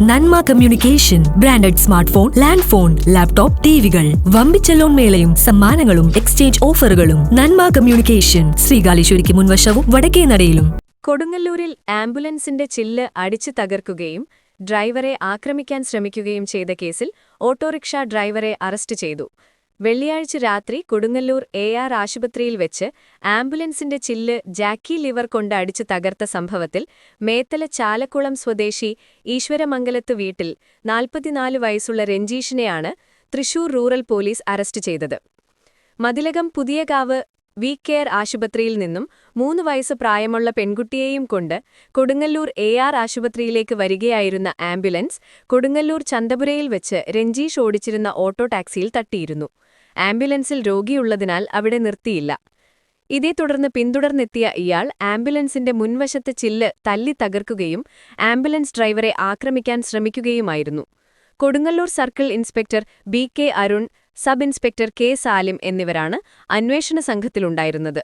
നന്മ communication branded smart phone land phone laptop ടിവികൾ. വമ്പിച്ച loan മേളയും സമ്മാനങ്ങളും എക്സ്ചേഞ്ച് ഓഫറുകളും. നന്മ കമ്മ്യൂണിക്കേഷൻ ശ്രീകാലേശ്വരിക്ക് മുൻവശവും വടക്കേ നടയിലും. കൊടുങ്ങല്ലൂരിൽ ആംബുലൻസിന്റെ ചില്ല് അടിച്ചു തകർക്കുകയും ഡ്രൈവറെ ആക്രമിക്കാൻ ശ്രമിക്കുകയും ചെയ്ത കേസിൽ ഓട്ടോറിക്ഷ ഡ്രൈവറെ അറസ്റ്റ് ചെയ്തു. വെള്ളിയാഴ്ച രാത്രി കൊടുങ്ങല്ലൂർ എ ആർ ആശുപത്രിയിൽ വെച്ച് ആംബുലൻസിന്റെ ചില്ല് ജാക്കി ലിവർ കൊണ്ട് അടിച്ചു തകർത്ത സംഭവത്തിൽ മേത്തല ചാലക്കുളം സ്വദേശി ഈശ്വരമംഗലത്ത് വീട്ടിൽ നാൽപ്പത്തിനാല് വയസ്സുള്ള രഞ്ജീഷിനെയാണ് തൃശൂർ റൂറൽ പോലീസ് അറസ്റ്റ് ചെയ്തത്. മതിലകം പുതിയകാവ് വി കെയർ ആശുപത്രിയിൽ നിന്നും മൂന്ന് വയസ്സ് പ്രായമുള്ള പെൺകുട്ടിയെയും കൊണ്ട് കൊടുങ്ങല്ലൂർ എ ആർ ആശുപത്രിയിലേക്ക് വരികയായിരുന്ന ആംബുലൻസ് കൊടുങ്ങല്ലൂർ ചന്തപുരയിൽ വെച്ച് രഞ്ജീഷ് ഓടിച്ചിരുന്ന ഓട്ടോ ടാക്സിയിൽ തട്ടിയിരുന്നു. ആംബുലൻസിൽ രോഗിയുള്ളതിനാൽ അവിടെ നിർത്തിയില്ല. ഇതേ തുടർന്ന് പിന്തുടർന്നെത്തിയ ഇയാൾ ആംബുലൻസിന്റെ മുൻവശത്തെ ചില്ല് തല്ലി തകർക്കുകയും ആംബുലൻസ് ഡ്രൈവറെ ആക്രമിക്കാൻ ശ്രമിക്കുകയുമായിരുന്നു. Kodungallur circle inspector B K Arun sub inspector K Salim എന്നിവരാണ് അന്വേഷണ സംഘത്തിലുണ്ടായിരുന്നത്.